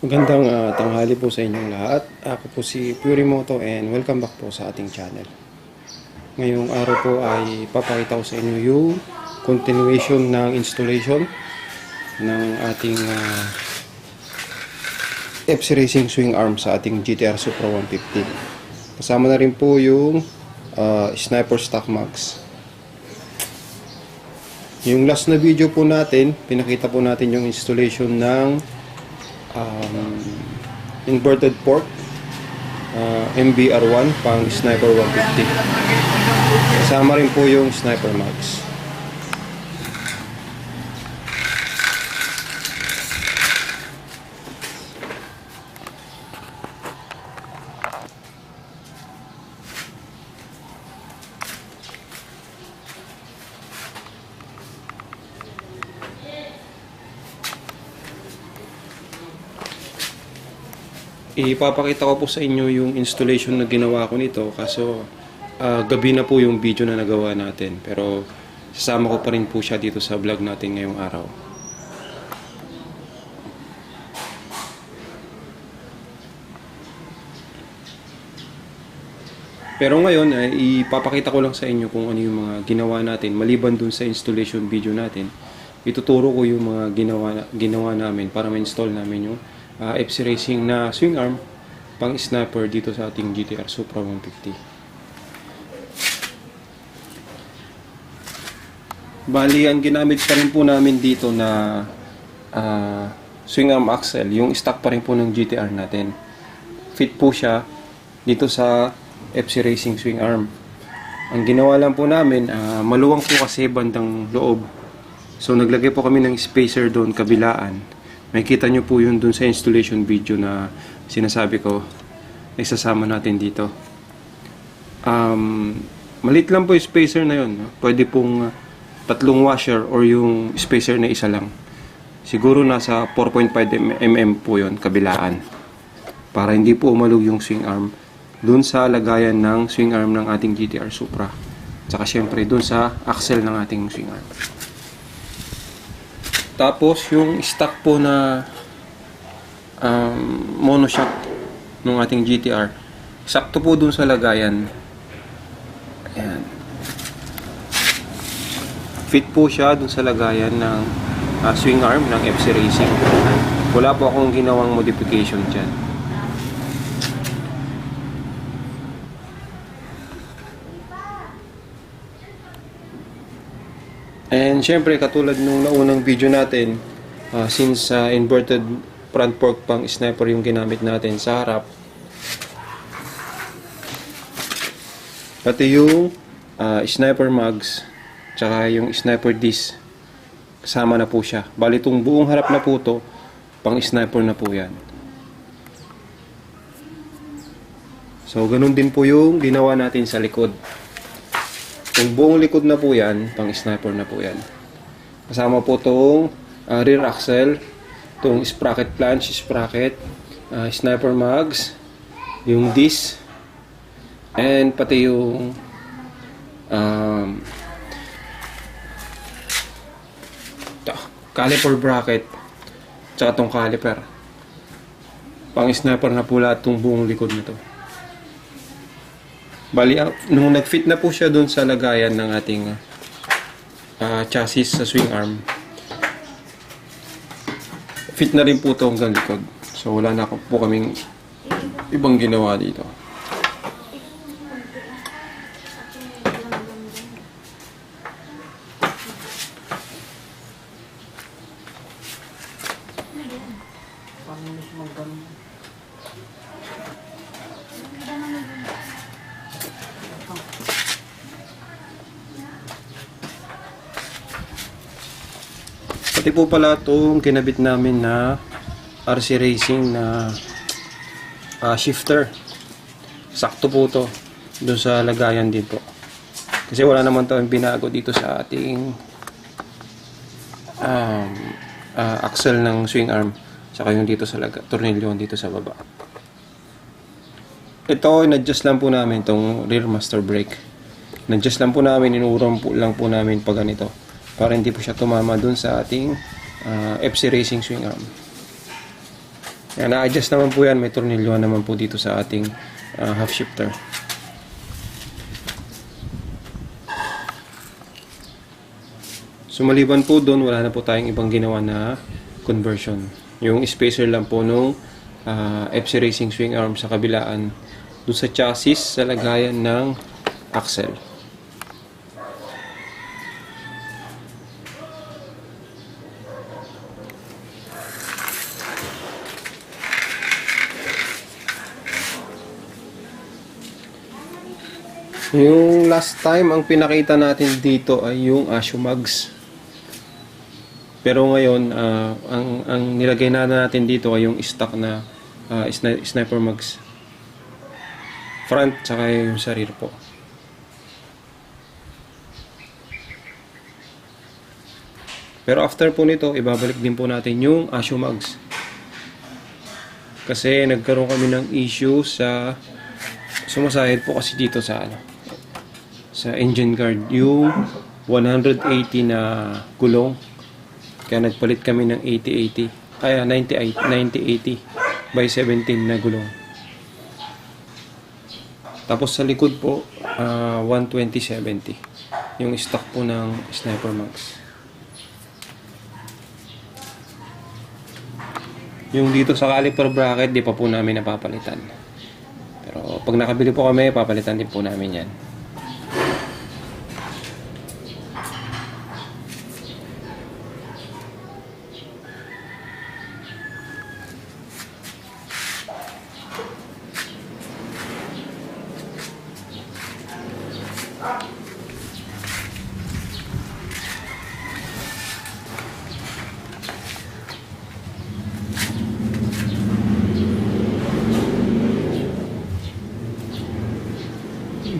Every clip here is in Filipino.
Magandang ah, tanghali po sa inyong lahat. Ako po si Purimoto and welcome back po sa ating channel. Ngayong araw po ay papakita ko sa inyo yung continuation ng installation ng ating ah, FC Racing Swing Arm sa ating GTR Supra 150. Kasama na rin po yung ah, Sniper Stock Max. Yung last na video po natin, pinakita po natin yung installation ng um, inverted port uh, MBR1 pang Sniper 150 kasama rin po yung Sniper Max Ipapakita ko po sa inyo yung installation na ginawa ko nito kaso ah, gabi na po yung video na nagawa natin pero sasama ko pa rin po siya dito sa vlog natin ngayong araw. Pero ngayon ay ipapakita ko lang sa inyo kung ano yung mga ginawa natin maliban dun sa installation video natin. Ituturo ko yung mga ginawa ginawa namin para ma-install namin yung ah, FC Racing na swing arm pang sniper dito sa ating GTR Supra 150. Bali, ang ginamit pa rin po namin dito na ah, swing arm axle, yung stock pa rin po ng GTR natin. Fit po siya dito sa FC Racing swing arm. Ang ginawa lang po namin, ah, maluwang po kasi bandang loob. So naglagay po kami ng spacer doon kabilaan. Makikita nyo po yun doon sa installation video na sinasabi ko isasama natin dito. Um, malit lang po yung spacer na yun. Pwede pong uh, tatlong washer or yung spacer na isa lang. Siguro nasa 4.5 mm po yun, kabilaan. Para hindi po umalog yung swing arm dun sa lagayan ng swing arm ng ating GTR Supra. Tsaka syempre dun sa axle ng ating swing arm. Tapos yung stock po na um, monoshock ng ating GTR, sakto po dun sa lagayan. Ayan. Fit po siya dun sa lagayan ng ah, swing arm ng FC Racing. Wala po akong ginawang modification dyan. And syempre, katulad nung naunang video natin, ah, since ah, inverted front fork pang sniper yung ginamit natin sa harap, pati yung ah, sniper mags, tsaka yung sniper disc, kasama na po siya. Bali, itong buong harap na po to, pang sniper na po yan. So, ganun din po yung ginawa natin sa likod. Yung buong likod na po yan, pang sniper na po yan. Kasama po itong ah, rear axle, itong sprocket flange, sprocket, ah, sniper mags, yung disc, and pati yung um, to, caliper bracket, tsaka itong caliper. Pang sniper na po lahat itong buong likod na to. Bali, ang- nung nag-fit na po siya doon sa lagayan ng ating ah, chassis sa swing arm, fit na rin po ito hanggang likod. So, wala na po kaming ibang ginawa dito. Pati po pala itong kinabit namin na RC Racing na ah, shifter. Sakto po to doon sa lagayan din po. Kasi wala naman tayong binago dito sa ating um, ah, axle ng swing arm. Saka yung dito sa laga, tornilyo dito sa baba. Ito, in-adjust lang po namin itong rear master brake. In-adjust lang po namin, inuuram po lang po namin pag ganito. Para hindi po siya tumama dun sa ating ah, FC Racing swing arm. Yan, na-adjust naman po yan. May tornilyohan naman po dito sa ating ah, half shifter. Sumaliban po doon, wala na po tayong ibang ginawa na conversion. Yung spacer lang po nung ah, FC Racing swing arm sa kabilaan doon sa chassis sa lagayan ng axle. Yung last time ang pinakita natin dito ay yung Asho Mags. Pero ngayon, ah, ang, ang nilagay na natin dito ay yung stock na sni- sniper mags. Front, tsaka yung sa po. Pero after po nito, ibabalik din po natin yung Asho Mags. Kasi nagkaroon kami ng issue sa sumasahid po kasi dito sa ano sa engine guard yung 180 na gulong. Kaya nagpalit kami ng 80-80 ay ah, 90 90-80 by 17 na gulong. Tapos sa likod po ah, 120-70 yung stock po ng Sniper Max. Yung dito sa caliper bracket di pa po namin napapalitan. Pero pag nakabili po kami papalitan din po namin yan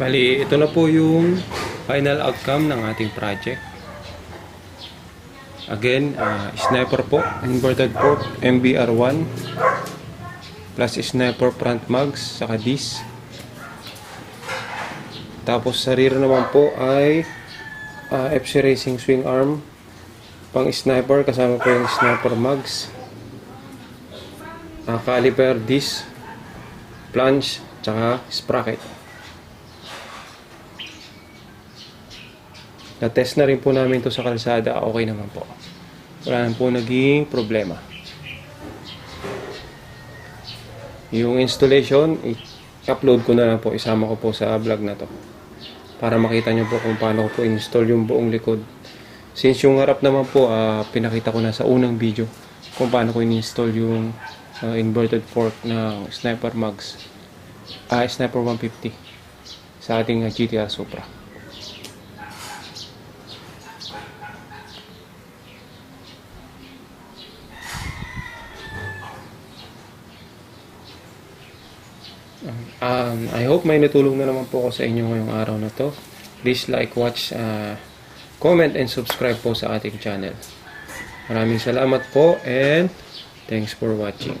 Bali, ito na po yung final outcome ng ating project. Again, ah, sniper po, inverted port, MBR1, plus sniper front mags, saka dis. Tapos sa rear naman po ay ah, FC Racing swing arm, pang sniper, kasama po yung sniper mags, ah, caliper, dis, flange, tsaka sprocket. Na-test na rin po namin to sa kalsada. Okay naman po. Wala naman po naging problema. Yung installation, i-upload ko na lang po. Isama ko po sa vlog na to. Para makita nyo po kung paano ko po install yung buong likod. Since yung harap naman po, ah, pinakita ko na sa unang video kung paano ko in-install yung ah, inverted fork ng Sniper Mags. Ah, Sniper 150 sa ating ah, GTR Supra. Um, I hope may natulong na naman po ako sa inyo ngayong araw na to. Please like, watch, uh, comment, and subscribe po sa ating channel. Maraming salamat po and thanks for watching.